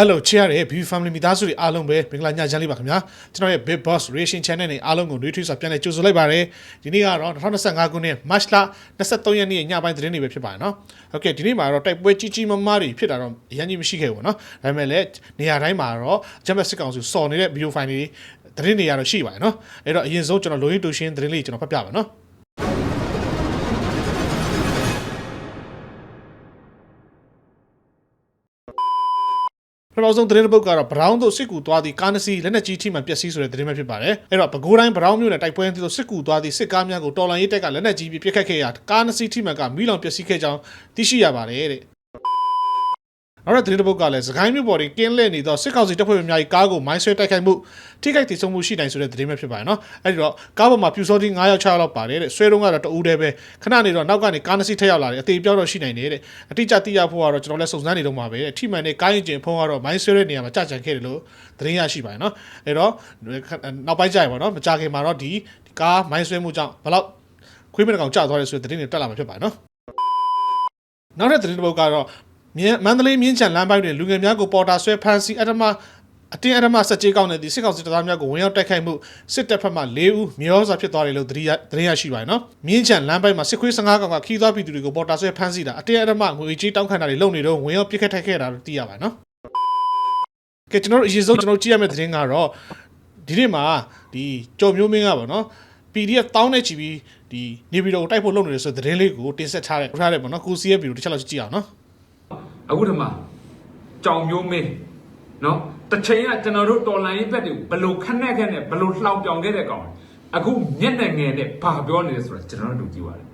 Hello ချစ်ရတဲ့ View Family မိသားစုတွေအားလုံးပဲမင်္ဂလာညချမ်းလေးပါခင်ဗျာကျွန်တော်ရဲ့ Big Boss Reaction Channel နဲ့အားလုံးကိုနှွေးထွေးစွာပြန်လည်ကြိုဆိုလိုက်ပါရစေဒီနေ့ကတော့2025ခုနှစ် March လ23ရက်နေ့ညပိုင်းသတင်းတွေပဲဖြစ်ပါတယ်နော်ဟုတ်ကဲ့ဒီနေ့မှာတော့တိုက်ပွဲကြီးကြီးမားမားတွေဖြစ်တာတော့အရင်ကြီးမရှိခဲ့ဘူးနော်ဒါပေမဲ့လည်းနေရာတိုင်းမှာတော့ဂျမတ်စစ်ကောင်စုစော်နေတဲ့ video file တွေသတင်းတွေကတော့ရှိပါတယ်နော်အဲ့တော့အရင်ဆုံးကျွန်တော်လိုရင်းတူရှင်းသတင်းလေးကျွန်တော်ဖတ်ပြပါနော် ပထမဆုံးသတင်းတစ်ပုဒ်ကတော့ Brown တို့စစ်ကူသွားသည့်ကားနစီလက်နက်ကြီးထိမှန်ပျက်စီးဆိုတဲ့သတင်းပဲဖြစ်ပါတယ်။အဲ့တော့ပဲခူးတိုင်း Brown မြို့နယ်တိုက်ပွဲအတွင်းစစ်ကူသွားသည့်စစ်ကားများကိုတော်လိုင်းရေးတပ်ကလက်နက်ကြီးပြီးပစ်ခတ်ခဲ့ရာကားနစီထိမှန်ကမိလောင်ပျက်စီးခဲ့ကြောင်းသိရှိရပါတယ်တဲ့။ နောက်တဲ့သတင်းတစ်ပုဒ်ကလည်းစကိုင်းမြို့ပေါ်တွင်ကင်းလဲနေသောစစ်ကောင်စီတပ်ဖွဲ့များ၏ကားကိုမိုင်းဆွဲတိုက်ခိုက်မှုထိခိုက်ဒေဆုံးမှုရှိနိုင်ဆိုတဲ့သတင်းပဲဖြစ်ပါတယ်နော်။အဲ့ဒီတော့ကားပေါ်မှာပြူစောတိ9ယောက်6ယောက်လောက်ပါတယ်တဲ့။ဆွဲတုံးကတော့တအူးတည်းပဲခဏနေတော့နောက်ကနေကားနစီထက်ရောက်လာတယ်အသေးပြောက်တော့ရှိနိုင်တယ်တဲ့အတိအကျသိရဖို့ကတော့ကျွန်တော်လည်းစုံစမ်းနေတော့မှာပဲတဲ့။ထိမှန်တဲ့ကားရင်ကျင်ဖုံးကတော့မိုင်းဆွဲတဲ့နေရာမှာကြာကြံခဲ့တယ်လို့သတင်းရရှိပါတယ်နော်။အဲ့တော့နောက်ပိုင်းကျရင်ပေါ့နော်မကြခင်မှာတော့ဒီကားမိုင်းဆွဲမှုကြောင့်ဘယ်လောက်ခွေးမတကောင်ကြာသွားတယ်ဆိုတဲ့သတင်းတွေတက်လာမှာဖြစ်ပါတယ်နော်။နောက်တဲ့သတင်းတစ်ပုဒ်ကတော့ မြင်းမန္တလေးမြင်းချံလမ်းပိုင်းတွင်လူငယ်များကိုပေါ်တာဆွဲဖမ်းဆီးအထမအတင်းအဓမ္မစက်ကြေးကောင်းတဲ့ဒီစစ်ကောင်စီတပ်သားများကိုဝင်ရောက်တိုက်ခိုက်မှုစစ်တပ်ဖက်မှ၄ဦးမြေရောစာဖြစ်သွားတယ်လို့သတင်းရသတင်းရရှိပါတယ်နော်။မြင်းချံလမ်းပိုင်းမှာစစ်ခွေး15ကောင်ကခီးသွားပြည်သူတွေကိုပေါ်တာဆွဲဖမ်းဆီးတာအတင်းအဓမ္မငွေကြေးတောင်းခံတာတွေလုပ်နေတော့ဝင်ရောက်ပြစ်ခတ်ထိုက်ခဲ့တာလို့သိရပါတယ်နော်။ကဲကျွန်တော်တို့အရင်ဆုံးကျွန်တော်ကြည့်ရမယ့်သတင်းကတော့ဒီနေ့မှာဒီကြော်မျိုးမင်းကပေါ့နော် PDF တောင်းနေချီပြီးဒီနေပြည်တော်ကိုတိုက်ဖို့လုပ်နေတယ်ဆိုတဲ့သတင်းလေးကိုတင်ဆက်ထားတယ်ထားတယ်ပေါ့နော်ကိုစီရဲ့ဗီဒီယိုတစ်ချက်လောက်ကြည့်အောင်နော် အခုဒီမှာကြောင်မျိုးမင်းနော်တစ်ချိန်ကကျွန်တော်တို့တော်လိုင်းရေးဘက်တွေကိုဘလို့ခက်နဲ့ခက်နဲ့ဘလို့လှောင်ပြောင်ခဲ့တဲ့ကောင်အခုမျက်နှာငယ်နဲ့ဘာပြောနေလဲဆိုတော့ကျွန်တော်တို့ကြည့်ပါလေ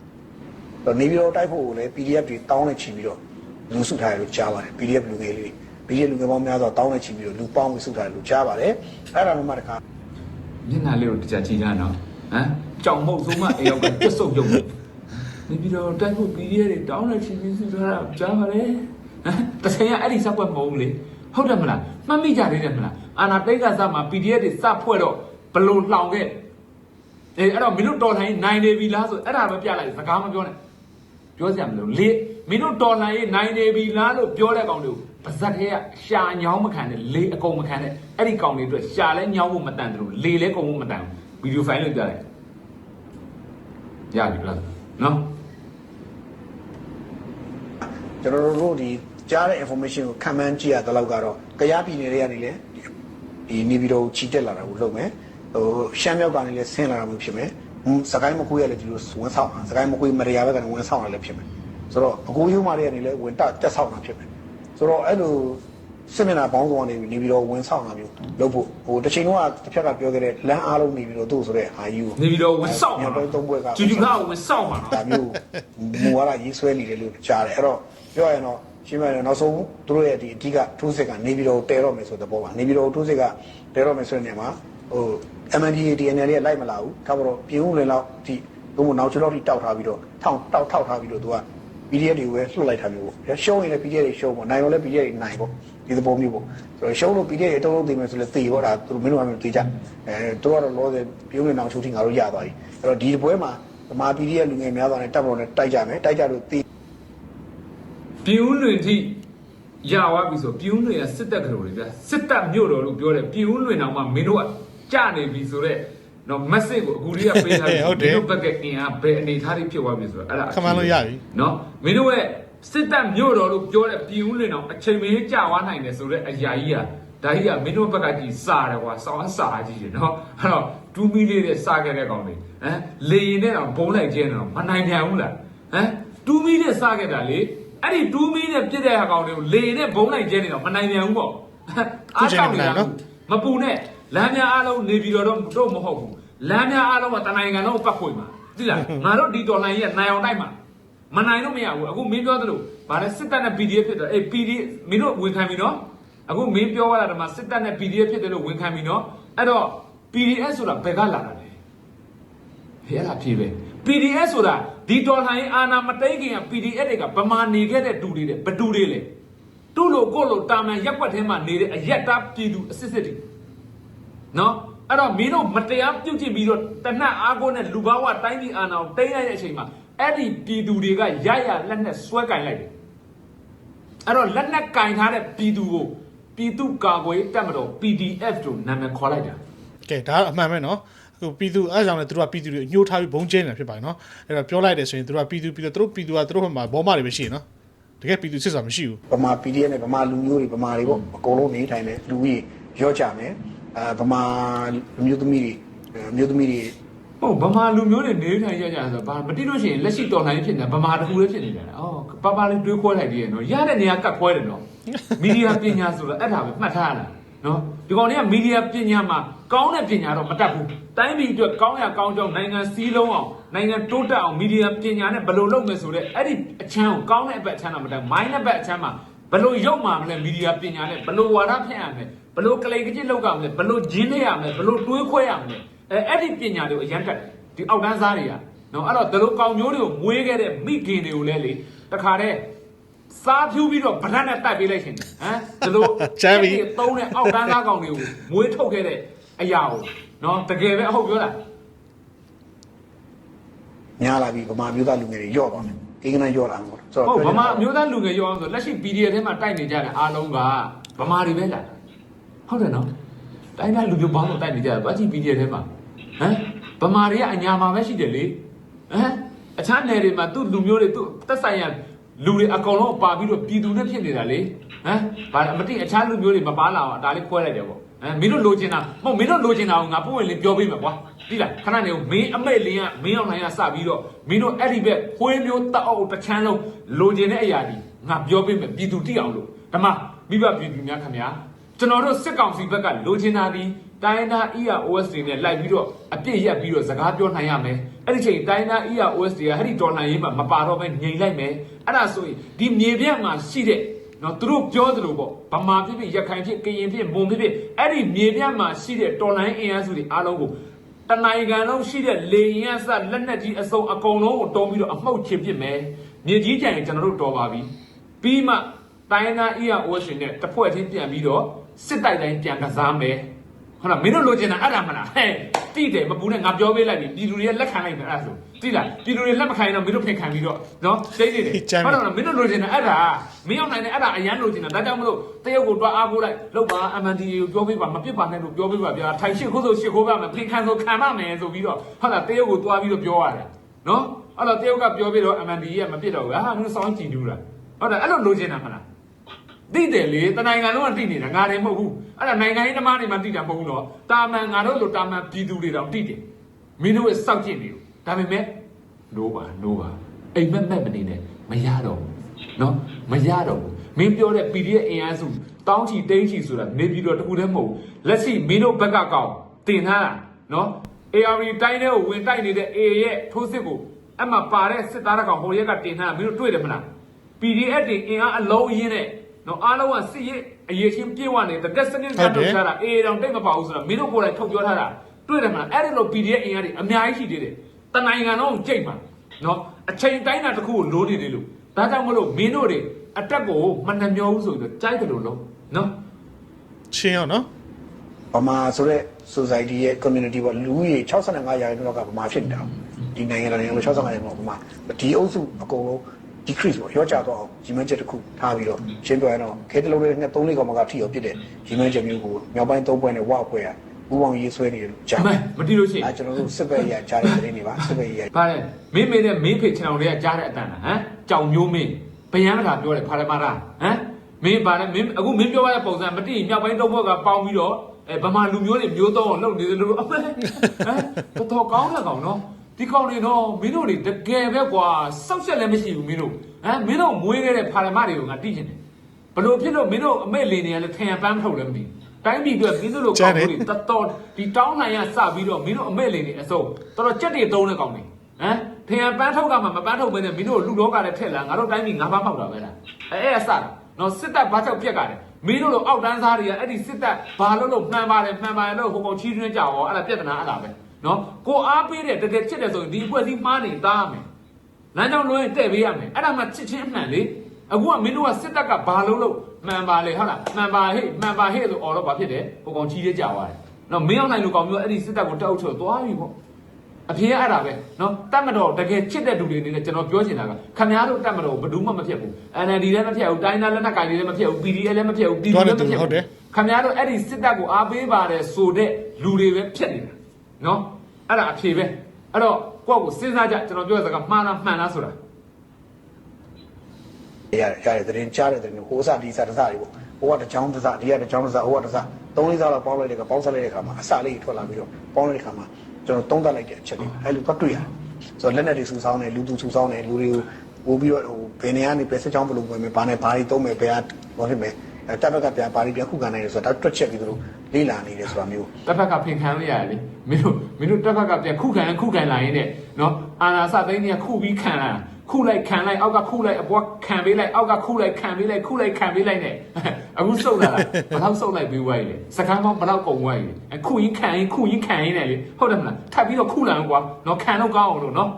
တော့နေပြီးတော့တိုက်ဖို့ကိုလည်း PDF တွေတောင်းနေချီပြီးတော့လူစုထားတယ်လို့ကြားပါတယ် PDF လူငယ်လေးတွေ PDF လူငယ်ပေါင်းများစွာတောင်းနေချီပြီးတော့လူပေါင်းပြီးစုထားတယ်လို့ကြားပါတယ်အဲ့ဒါမှမှတခါမျက်နှာလေးကိုတကြကြည့်ရနော်ဟမ်ကြောင်မုတ်ဆုံးမအေယောက်ကပြတ်ဆုပ်ရုံနေပြီးတော့တိုက်ဖို့ PDF တွေတောင်းနေချီပြီးစုထားတာကြားပါလေဟ မ်တစ်ချိန်ကအဲ့ဒီစက်ွက်မဟုတ်လေဟုတ်တယ်မလားမှတ်မိကြသေးတယ်မလားအာနာတိတ်ကစမှာ PDF တွေစဖွဲ့တော့ဘလို့လှောင်ခဲ့အေးအဲ့တော့မင်းတို့တော်ထိုင်နိုင်နေပြီလားဆိုအဲ့ဒါပဲပြလိုက်စကားမပြောနဲ့ပြောစရာမလိုလေမင်းတို့တော်လှန်ရေးနိုင်နေပြီလားလို့ပြောတဲ့ကောင်တွေကိုပါဇက်ထဲကရှာညောင်းမခံနဲ့လေအကုန်မခံနဲ့အဲ့ဒီကောင်တွေအတွက်ရှာလဲညောင်းဖို့မတန်တယ်လို့လေလဲကုန်ဖို့မတန်ဘူးဗီဒီယိုဖိုင်လို့ပြလိုက်ရပြီလားနော်ကျွန်တော်တို့ဒီ ကြားတဲ့ information ကိုခံမှန်းကြည့်ရတဲ့လောက်ကတော့ကြားပြည်နယ်တွေကနေလည်းဒီနေပြီးတော့ချီတက်လာတာကိုလုပ်မယ်ဟိုရှမ်းမြောက်ကနေလည်းဆင်းလာတာမျိုးဖြစ်မယ်ဟွန်းစကိုင်းမကွေးရလည်းဒီလိုဝန်ဆောင်စကိုင်းမကွေးမရယာဘက်ကနေဝန်ဆောင်ရလည်းဖြစ်မယ်ဆိုတော့အကိုယူမာတွေကနေလည်းဝင်တက်တက်ဆောင်တာဖြစ်မယ်ဆိုတော့အဲ့လိုစစ်မျက်နှာပေါင်းစုံကနေနေပြီးတော့ဝန်ဆောင်တာမျိုးလုပ်ဖို့ဟိုတစ်ချိန်လုံးကတစ်ဖက်ကပြောခဲ့တဲ့လမ်းအားလုံးနေပြီးတော့သူ့ဆိုတဲ့အာယူနေပြီးတော့ဝင်ဆောက်မှာညသုံးဘွဲကကျူကျူကဝင်ဆောက်မှာဒါမျိုးမူဝါဒရေးဆွဲနေတယ်လို့ကြားတယ်အဲ့တော့ပြောရရင်တော့ ရှင်းပြရင်နောက်ဆုံးသူတို့ရဲ့ဒီအဓိကထိုးစစ်ကနေပြီးတော့တဲတော့မယ်ဆိုတဲ့ဘောပါနေပြီးတော့ထိုးစစ်ကတဲတော့မယ်ဆိုတဲ့နေရာမှာဟို MNDA TNL ရဲ့လိုက်မလာဘူးဒါပေါ်တော့ပြင်းဦးလင်လောက်ဒီဘုံနောက်ချလောက်ထိတောက်ထားပြီးတော့ထောင်တောက်ထောက်ထားပြီးတော့သူက PDF တွေပဲလှုပ်လိုက်တာမျိုးပေါ့ရှုံးရင်လည်း PDF တွေရှုံးပေါ့နိုင်ရောလည်း PDF တွေနိုင်ပေါ့ဒီသဘောမျိုးပေါ့ဆိုတော့ရှုံးလို့ PDF တွေတုံးလုံးသိမယ်ဆိုလည်းသိပေါ့ဒါသူတို့မင်းတို့ကမသိကြအဲတို့ကတော့လောဆယ်ပြင်းဦးလင်နောက်ချိုးထိငါတို့ရသွားပြီအဲ့တော့ဒီပွဲမှာဗမာ PDF လူငယ်များစွာနဲ့တပ်မတော်နဲ့တိုက်ကြမယ်တိုက်ကြလို့သိ ပြင်းဦးလွင်ထိရသွားပြီဆိုပြင်းဦးလွင်ကစစ်တပ်ကလေးတွေဗျစစ်တပ်မြို့တော်လို့ပြောတယ်ပြင်းဦးလွင်တော့မှမင်းတို့ကကြနေပြီဆိုတော့နော် message ကိုအခုလေးကပေးထားတယ်ဟုတ်တယ်မင်းတို့ဘက်ကအင်အားဘယ်အနေထားတွေဖြစ်သွားပြီဆိုတော့အဲ့ဒါခမန်းလို့ရပြီနော်မင်းတို့ရဲ့စစ်တပ်မြို့တော်လို့ပြောတဲ့ပြည်ဦးလင်တော်အချိန်မင်းကြာသွားနိုင်တယ်ဆိုတော့အရာကြီးကဒါကြီးကမင်းတို့ဘက်ကကြည်စားတယ်ကွာစောင်းစားကြီးတယ်နော်အဲ့တော့တူမီလေးတွေစားခဲ့တဲ့ကောင်တွေဟမ်လေရင်နဲ့တော့ဘုံလိုက်ကျင်းတော့မနိုင်ပြန်ဘူးလားဟမ်တူမီနဲ့စားခဲ့တာလေ အဲ့ဒီတူမီနဲ့ပြစ်တဲ့ဟာကောင်တွေကိုလေရင်နဲ့ဘုံလိုက်ကျင်းနေတော့မနိုင်ပြန်ဘူးပေါ့အားကြောက်နေတာမပူနဲ့လမ်းများအားလုံးနေပြီးတော့တော့မဟုတ်ဘူးလမ်းများအားလုံးကတနိုင်ငံလုံးပတ်ခွေမှာသိလားငါတို့ဒီတော်လိုင်းကြီးကနိုင်အောင်တိုက်မှာမနိုင်လို့မရဘူးအခုမင်းပြောသလိုဗာလဲစစ်တပ်နဲ့ PDF ဖြစ်တယ်အေး PDF မင်းတို့ဝန်ခံပြီနော်အခုမင်းပြောရတာဒီမှာစစ်တပ်နဲ့ PDF ဖြစ်တယ်လို့ဝန်ခံပြီနော်အဲ့တော့ PDF ဆိုတာဘယ်ကလာတာလဲဟဲ့အဲ့ဒါဖြေပဲ PDF ဆိုတာ ဒီတော်လှန်ရေးအာဏာမတိတ်ခင်က PDF တွေကဗမာနေခဲ့တဲ့တူတွေတဲ့ဘတူတွေလေတူလို့ကိုလို့တာမန်ရက်ွက်ထဲမှာနေတဲ့အရက်သားပြည်သူအစစ်စစ်တွေနော်အဲ့တော့မင်းတို့မတရားပြုတ်ကျင်ပြီးတော့တနတ်အားကိုနဲ့လူဘာဝတိုင်းပြည်အာဏာကိုတိမ့်လိုက်တဲ့အချိန်မှာအဲ့ဒီပြည်သူတွေကရရလက်နဲ့ဆွဲကင်လိုက်တယ်အဲ့တော့လက်နဲ့ကင်ထားတဲ့ပြည်သူကိုပြည်သူ့ကာကွယ်ရေးတပ်မတော် PDF တို့နာမည်ခေါ်လိုက်တာကဲဒါကအမှန်ပဲနော် အခုပြည်သူအဲကြောင့်လည်းသူတို့ကပြည်သူတွေညှိုးထားပြီးဘုံကျင်းနေတာဖြစ်ပါတယ်နော်အဲ့တော့ပြောလိုက်တယ်ဆိုရင်သူတို့ကပြည်သူပြည်သူသူတို့ပြည်သူကသူတို့ဘက်မှာဘောမတွေပဲရှိရနော်တကယ်ပြည်သူစစ်စာမရှိဘူးဗမာ PDF နဲ့ဗမာလူမျိုးတွေဗမာတွေပေါ့အကုန်လုံးနေထိုင်တယ်လူကြီးရော့ကြမယ်အဲဗမာလူမျိုးသမီးတွေအဲမျိုးသမီးတွေဟုတ်ဗမာလူမျိုးတွေနေထိုင်ကြကြဆိုတော့ဘာမတိလို့ရှိရင်လက်ရှိတော်နိုင်ဖြစ်နေတာဗမာတခုလေးဖြစ်နေတယ်။အော်ပပလေးတွေးခွဲလိုက်သေးရဲ့နော်။ရတဲ့နေရာကတ်ခွဲတယ်နော်။မီဒီယာပညာဆိုတော့အဲ့ဒါပဲမှတ်ထားရတာ နော်။ဒီကောင်တွေကမီဒီယာပညာမှာကောင်းတဲ့ပညာတော့မတတ်ဘူး။တိုင်းပြည်အတွက်ကောင်းရကောင်းကြောင်းနိုင်ငံစည်းလုံးအောင်နိုင်ငံတိုးတက်အောင်မီဒီယာပညာနဲ့ဘယ်လိုလုပ်မယ်ဆိုတော့အဲ့ဒီအချမ်းကိုကောင်းတဲ့အပတ်အချမ်းတော့မတတ်မိုင်းတဲ့ဘက်အချမ်းမှာဘယ်လိုရုပ်မှာမလဲမီဒီယာပညာနဲ့ဘယ်လိုဝါဒဖြန့်ရမလဲဘယ်လိုကလေးကကြည့်လောက်ကမလဲဘယ်လိုဂျင်းလေးရမလဲဘယ်လိုတွေးခွဲရမလဲအဲအဲ့ဒီပညာတွေကိုအရန်တက်တယ်ဒီအောက်တန်းစားတွေကနော်အဲ့တော့ဒီလိုကောင်မျိုးတွေကိုမွေးခဲ့တဲ့မိခင်တွေကိုလည်းလေတခါတည်း စားဖြူးပြီးတော့ဗရတ်နဲ့တိုက်ပေးလိုက်ရှင်ဟမ်ဒီလိုချမ်းပြီအဲ့ဒီသုံးတဲ့အောက်တန်းစားကောင်တွေကိုမွေးထုတ်ခဲ့တဲ့အရာကိုနော်တကယ်ပဲအဟုတ်ပြောတာညားလာပြီးဗမာမျိုးသားလူငယ်တွေရော့သွားတယ်အင်္ဂလန်ရော့လာမှာဆိုဟုတ်ပြောဗမာအမျိုးသားလူငယ်ရောအောင်ဆိုလက်ရှိ PDF ထဲမှာတိုက်နေကြတဲ့အားလုံးကဗမာတွေပဲလားဟုတ်တယ်နော်တိုင်းတိုင်းလူမျိုးပေါင်းတော့တိုက်နေကြတယ်ဘာကြည့် PDF ထဲမှာဟမ်ဗမာတွေကအညာမှာပဲရှိတယ်လေဟမ်အခြားနယ်တွေမှာသူ့လူမျိုးတွေသူ့သက်ဆိုင်ရာ လူတွေအကောင်လုံးပါပြီးတော့ပြည်သူနဲ့ဖြစ်နေတာလေဟမ်ဘာမတိအခြားလူမျိုးတွေမပါလာအောင်ဒါလေးခွဲလိုက်တယ်ပေါ့ဟမ်မင်းတို့လိုချင်တာမဟုတ်မင်းတို့လိုချင်တာကိုငါပုံဝင်လေးပြောပေးမယ်ကွာဒီလားခဏနေမင်းအမိတ်လင်းကမင်းအောင်နိုင်ကစပြီးတော့မင်းတို့အဲ့ဒီဘက်ခွေးမျိုးတက်အောင်တစ်ချမ်းလုံးလိုချင်တဲ့အရာဒီငါပြောပေးမယ်ပြည်သူတိအောင်လို့ဓမ္မမိဘပြည်သူများခင်ဗျာကျွန်တော်တို့စစ်ကောင်စီဘက်ကလိုချင်တာဒီ တိုင်းသား EROS တွေနဲ့လိုက်ပြီးတော့အပြစ်ရက်ပြီးတော့စကားပြောနိုင်ရမယ်အဲ့ဒီချိန်တိုင်းသား EROS တွေကအဲ့ဒီဒေါ်လာရေးမှာမပါတော့ဘဲငြိမ်လိုက်မယ်အဲ့ဒါဆိုရင်ဒီမြေပြန့်မှာရှိတဲ့နော်သူတို့ပြောသလိုပေါ့ဗမာဖြစ်ဖြစ်ရခိုင်ဖြစ်ကရင်ဖြစ်မွန်ဖြစ်ဖြစ်အဲ့ဒီမြေပြန့်မှာရှိတဲ့တော်လိုင်းအင်အားစုတွေအားလုံးကိုတနိုင်ငံလုံးရှိတဲ့လေရင်အစလက်နက်ကြီးအစုံအကုန်လုံးကိုတုံးပြီးတော့အမှုတ်ချစ်ပစ်မယ်မြေကြီးကြံရင်ကျွန်တော်တို့တော်ပါပြီပြီးမှတိုင်းသား EROS နဲ့တစ်ဖွဲ့ချင်းပြန်ပြီးတော့စစ်တိုက်တိုင်းပြန်ကစားမယ် ဟုတ်လားမင်းတို့လိုချင်တာအဲ့ဒါမလားဟဲ့တိတယ်မပူနဲ့ငါပြောပေးလိုက်ပြီပြည်သူတွေကလက်ခံလိုက်မယ်အဲ့ဒါဆိုတိလားပြည်သူတွေလက်မခံရင်တော့မင်းတို့ဖင်ခံပြီးတော့နော်တိတ်နေတယ်ဟုတ်တယ်မင်းတို့လိုချင်တာအဲ့ဒါမင်းအောင်နိုင်တဲ့အဲ့ဒါအရန်လိုချင်တာဒါကြောင့်မလို့တရုတ်ကိုတွားအားကိုးလိုက်လောက်ပါ MNDA ကိုပြောပေးပါမပြစ်ပါနဲ့လို့ပြောပေးပါဗျာထိုင်ရှိခိုးဆိုရှိခိုးပါမယ်ဖင်ခံဆိုခံပါမယ်ဆိုပြီးတော့ဟုတ်လားတရုတ်ကိုတွားပြီးတော့ပြောရတယ်နော်အဲ့တော့တရုတ်ကပြောပြီးတော့ MNDA ကမပြစ်တော့ဘူးဟာမင်းစောင်းကြည့်တူးလားဟုတ်တယ်အဲ့လိုလိုချင်တာမလား သိတယ်လေတနိုင်ငံလုံးကသိနေတာငါတွေမဟုတ်ဘူးအဲ့ဒါနိုင်ငံရေးသမားတွေမှသိတာမဟုတ်ဘူးတော့တာမန်ငါတို့လိုတာမန်ပြည်သူတွေတောင်သိတယ်မင်းတို့ရဲ့စောင့်ကြည့်နေလို့ဒါပေမဲ့နိုးပါနိုးပါအိမ်မက်မက်မနေနဲ့မရတော့ဘူးနော်မရတော့ဘူးမင်းပြောတဲ့ PDF အင်အားစုတောင်းချီတိန်းချီဆိုတာနေပြည်တော်တခုတည်းမဟုတ်လက်ရှိမင်းတို့ဘက်ကကောင်တင်ထားတာနော် AR တိုင်းတဲ့ကိုဝင်တိုက်နေတဲ့ AA ရဲ့ထိုးစစ်ကိုအဲ့မှာပါတဲ့စစ်သားတကောင်ဟိုရက်ကတင်ထားတာမင်းတို့တွေ့တယ်မလား PDF တင်အင်အားအလုံးအင်းနဲ့ နော်အားလုံးကစစ်ရေးအရေးချင်းပြေဝနေတရက်စနစ်နဲ့ထုတ်ထားတာအေးတောင်တိတ်မပါဘူးဆိုတော့မင်းတို့ကိုယ်တိုင်ထုတ်ပြောထားတာတွေ့တယ်မှာအဲ့ဒီလို PDF အင်အားတွေအများကြီးရှိသေးတယ်တနိုင်ငံတော့ကြိတ်မှာနော်အချိန်တိုင်းတာတစ်ခုကိုလိုနေတယ်လို့ဒါကြောင့်မလို့မင်းတို့တွေအတက်ကိုမနှမျောဘူးဆိုပြီးတော့ကြိုက်တယ်လို့လုံးနော်ရှင်းအောင်နော်ဗမာဆိုတဲ့ society ရဲ့ community ပေါ့လူကြီး65ရာခိုင်နှုန်းကဗမာဖြစ်နေတာဒီနိုင်ငံတိုင်းက65ရာခိုင်နှုန်းကဗမာဒီအုပ်စုအကုန်လုံး decrease ပေါ့ရော့ကျသွားအောင်ကြီးမန်းချက်တစ်ခုထားပြီးတော့ရှင်းပြရတော့ခဲတလုံးလေးနဲ့3လေးကောင်မကထိအောင်ပြစ်တဲ့ကြီးမန်းချက်မျိုးကိုမြောက်ပိုင်း3ပွဲနဲ့ဝအဖွဲရဥပောင်ရေးဆွဲနေတယ်လို့ကြားအမေမတီးလို့ရှိရင်အဲကျွန်တော်တို့စစ်ဘက်ရကြားတဲ့သတင်းတွေပါစစ်ဘက်ရဗါတယ်မင်းမေနဲ့မင်းဖေခြံတော်တွေကကြားတဲ့အတန်လားဟမ်ကြောင်မျိုးမင်းဘယံကပြောတယ်ဖာရမရာဟမ်မင်းဗါတယ်မင်းအခုမင်းပြောရတဲ့ပုံစံမတီးမြောက်ပိုင်းသုံးဘက်ကပေါင်းပြီးတော့အဲဗမာလူမျိုးတွေမျိုးသုံးအောင်လုပ်နေတယ်လို့အမေဟမ်တော်တော်ကောင်းတဲ့ကောင်နော် ဒီကောင်တွေတော့မင်းတို့တွေတကယ်ပဲကွာစောက်ချက်လည်းမရှိဘူးမင်းတို့ဟမ်မင်းတို့မွေးခဲ့တဲ့ဖာရမတွေကိုငါတီးချင်တယ်ဘလို့ဖြစ်လို့မင်းတို့အမေလင်းနေရလဲထင်ရပန်းမထုတ်လည်းမသိဘူးတိုင်းပြည်အတွက်မင်းတို့လိုကောင်းမှုတွေတတော်ဒီတောင်းနိုင်ရစပြီးတော့မင်းတို့အမေလင်းနေအစုံတော်တော်ကြက်တွေသုံးတဲ့ကောင်းနေဟမ်ထင်ရပန်းထုတ်ကမှမပန်းထုတ်ဘဲနဲ့မင်းတို့လူလောကလည်းထက်လာငါတို့တိုင်းပြည်ငါးပါးပေါက်တာပဲလားအဲအဲ့အစနော်စစ်တပ်ဘာကြောက်ပြက်ကြတယ်မင်းတို့လိုအောက်တန်းစားတွေကအဲ့ဒီစစ်တပ်ဘာလို့လို့မှန်ပါတယ်မှန်ပါတယ်လို့ဟိုကောင်ချီးတွင်းကြရောအဲ့ဒါပြဿနာအဲ့ဒါပဲ နော်ကိုအားပေးတဲ့တကယ်ချစ်တယ်ဆိုရင်ဒီအဖွဲ့အစည်းမှားနေသားမယ်လမ်းကြောင်းလွှဲတဲ့ပေးရမယ်အဲ့ဒါမှချစ်ချင်းအမှန်လေအခုကမင်းတို့ကစစ်တပ်ကဘာလို့လို့မှန်ပါလေဟုတ်လားမှန်ပါဟဲ့မှန်ပါဟဲ့ဆိုအော်တော့ဘာဖြစ်တယ်ဟိုကောင်ကြီးလေးကြာသွားတယ်နော်မင်းအောင်နိုင်လူကောင်မျိုးအဲ့ဒီစစ်တပ်ကိုတောက်ထုတ်သွားပြီပေါ့အဖေကအဲ့ဒါပဲနော်တတ်မတော်တကယ်ချစ်တဲ့လူတွေအနေနဲ့ကျွန်တော်ပြောချင်တာကခမည်းတော်တတ်မတော်ဘယ်သူမှမဖြစ်ဘူး NLD လည်းမဖြစ်ဘူးတိုင်းသားလက်နက်ကိုင်တွေလည်းမဖြစ်ဘူး PDF လည်းမဖြစ်ဘူး PD လည်းမဖြစ်ဘူးခမည်းတော်အဲ့ဒီစစ်တပ်ကိုအားပေးပါတယ်ဆိုတဲ့လူတွေပဲဖြစ်နေတာနော် အဲ့ဒါအဖေပဲအဲ့တော့ကိုယ့်ကိုစဉ်းစားကြကျွန်တော်ပြောတဲ့စကားမှားလားမှန်လားဆိုတာရတယ်ရတယ်သတင်းကြားတဲ့သတင်းဟိုစားဒီစားတစားတွေပေါ့ဟိုကတစ်ချောင်းတစားဒီကတစ်ချောင်းတစားဟိုကတစားသုံးလေးစားတော့ပေါင်းလိုက်တဲ့ကပေါင်းဆက်လိုက်တဲ့ခါမှာအစာလေးထွက်လာပြီးတော့ပေါင်းလိုက်တဲ့ခါမှာကျွန်တော်သုံးသပ်လိုက်တဲ့အချက်လေးအဲ့လိုတော့တွေ့ရတယ်ဆိုတော့လက်နဲ့တွေစူဆောင်းတယ်လူသူစူဆောင်းတယ်လူတွေကိုပို့ပြီးတော့ဟိုဘယ်နေရာနေပဲစချောင်းဘလို့ဝင်မယ်ဘာနဲ့ဘာတွေသုံးမယ်ဘယ်ဟာဘာဖြစ်မယ်အဲတပ်ဘက်ကပြန်ဘာတွေပြန်ခုခံနိုင်တယ်ဆိုတော့ဒါတွက်ချက်ပြီးသူတို့လေးလာနေတယ်ဆိုတာမျိုးတစ်ဖက်ကဖင်ခံလို့ရတယ်လေမင်းတို့ မင်းတို့တစ်ဖက်ကပြန်ခုခံခုခံလာရင်းနဲ့နော်အာနာစသိန်းကြီးခုပြီးခံလာခုလိုက်ခံလိုက်အောက်ကခုလိုက်အပေါ်ခံပေးလိုက်အောက်ကခုလိုက်ခံပေးလိုက်ခုလိုက်ခံပေးလိုက်နဲ့အခုစုပ်လာတာဘယ်တော့စုပ်လိုက်ပေးဝိုင်းလဲစကမ်းပေါင်းဘယ်တော့ကုန်ဝိုင်းလဲအခုရင်ခံရင်ခုရင်ခံရင်လည်းလေဟုတ်တယ်မလားထပ်ပြီးတော့ခုလာကွာနော်ခံတော့ကောင်းအောင်လို့နော်